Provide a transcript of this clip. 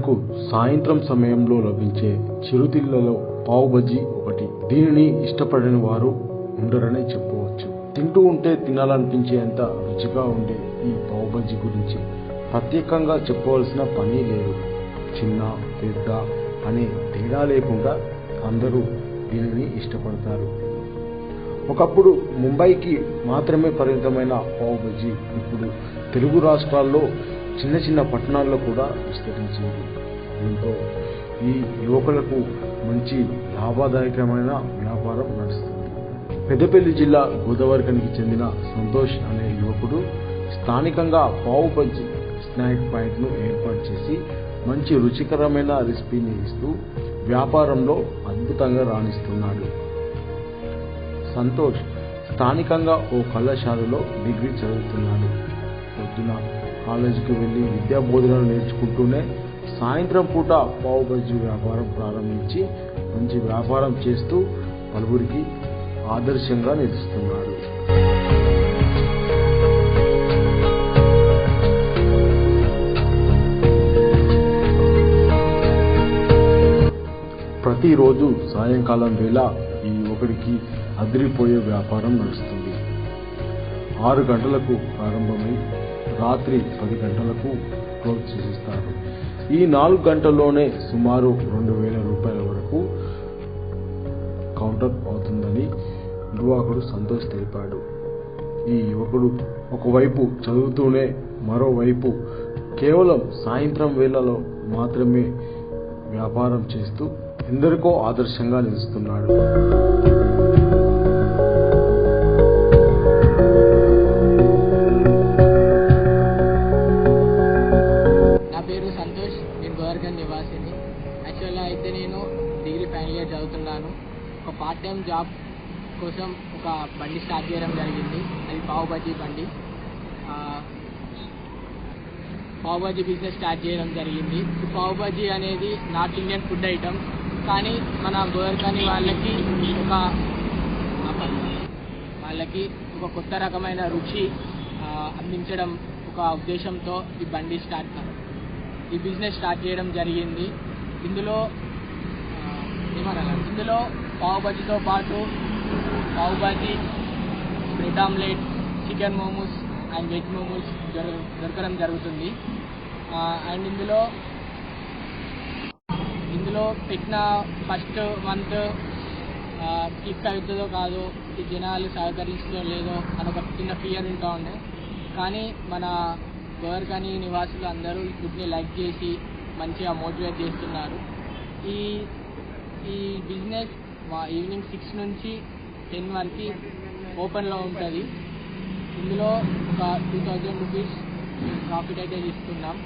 మనకు సాయంత్రం సమయంలో లభించే చిరుతిళ్ళలో పావు బజ్జీ ఒకటి. దీనిని ఇష్టపడని వారు ఉండరనే చెప్పవచ్చు. తింటూ ఉంటే తినాలనిపించేంత రుచిగా ఉండే ఈ పావు బజ్జీ గురించి ప్రత్యేకంగా చెప్పవలసిన పని లేదు. చిన్న పెద్ద అనే తేడా లేకుండా అందరూ దీనిని ఇష్టపడతారు. ఒకప్పుడు ముంబైకి మాత్రమే పరిమితమైన పావు బజ్జీ ఇప్పుడు తెలుగు రాష్ట్రాల్లో చిన్న చిన్న పట్టణాల్లో కూడా విస్తరించింది. దీంతో ఈ యువకులకు మంచి లాభదాయకమైన వ్యాపారం నడుస్తుంది. పెద్దపల్లి జిల్లా గోదావరిఖనికి చెందిన సంతోష్ అనే యువకుడు స్థానికంగా పావు బజ్జీ స్నాక్ పాయింట్ను ఏర్పాటు చేసి మంచి రుచికరమైన రెసిపీని ఇస్తూ వ్యాపారంలో అద్భుతంగా రాణిస్తున్నాడు. సంతోష్ స్థానికంగా ఓ కళాశాలలో డిగ్రీ చదువుతున్నాడు. పొద్దున కాలేజీకి వెళ్ళి విద్యా బోధనలు నేర్చుకుంటూనే సాయంత్రం పూట పావు బజ్జీ వ్యాపారం ప్రారంభించి మంచి వ్యాపారం చేస్తూ పలువురికి ఆదర్శంగా నిలుస్తున్నాడు ప్రతిరోజు సాయంకాలం వేళ ఈ ఒకరికి అదిరిపోయే వ్యాపారం నడుస్తుంది. ఆరు గంటలకు ప్రారంభమై రాత్రి పది గంటలకు క్లోజ్ చేసిస్తారు ఈ నాలుగు గంటల్లోనే సుమారు రెండు వేల రూపాయల వరకు కౌంటర్ అవుతుందని నిర్వాహకుడు సంతోష్ తెలిపాడు. ఈ యువకుడు ఒకవైపు చదువుతూనే మరోవైపు కేవలం సాయంత్రం వేళలో మాత్రమే వ్యాపారం చేస్తూ ఎందరికో ఆదర్శంగా నిలుస్తున్నాడు. నేను నివాసిని. యాక్చువల్గా అయితే నేను డిగ్రీ ఫైనల్ ఇయర్ చదువుతున్నాను. ఒక పార్ట్ టైం జాబ్ కోసం ఒక బండి స్టార్ట్ చేయడం జరిగింది. అది పావు బండి. పావుబజీ పావు బిజినెస్ స్టార్ట్ చేయడం జరిగింది. పావుబజీ పావు అనేది నార్త్ ఇండియన్ ఫుడ్ ఐటమ్ కానీ మన గోవర్కని వాళ్ళకి ఒక వాళ్ళకి ఒక కొత్త రకమైన రుచి అందించడం ఒక ఉద్దేశంతో ఈ బండి స్టార్ట్ ఈ బిజినెస్ స్టార్ట్ చేయడం జరిగింది. ఇందులో ఏమనాలి ఇందులో పావుబజీతో పాటు pav bhaji bread omelette chicken momos and veg momos దొరకడం జరుగుతుంది. అండ్ ఇందులో ఇందులో పెట్టిన ఫస్ట్ మంత్ క్లిక్ అవుతుందో కాదో ఈ జనాలు సహకరిస్తుందో లేదో అని ఒక చిన్న ఫియర్ ఉంటా ఉండే. కానీ మన గోవర్కని నివాసులు అందరూ ఈ ఫుడ్ని లైక్ చేసి మంచిగా మోటివేట్ చేస్తున్నారు. ఈ ఈ బిజినెస్ మా ఈవినింగ్ సిక్స్ నుంచి టెన్ వరకు ఓపెన్లో ఉంటుంది. ఇందులో ఒక టూ థౌజండ్ రూపీస్ ప్రాఫిట్ అయితే ఇస్తున్నాం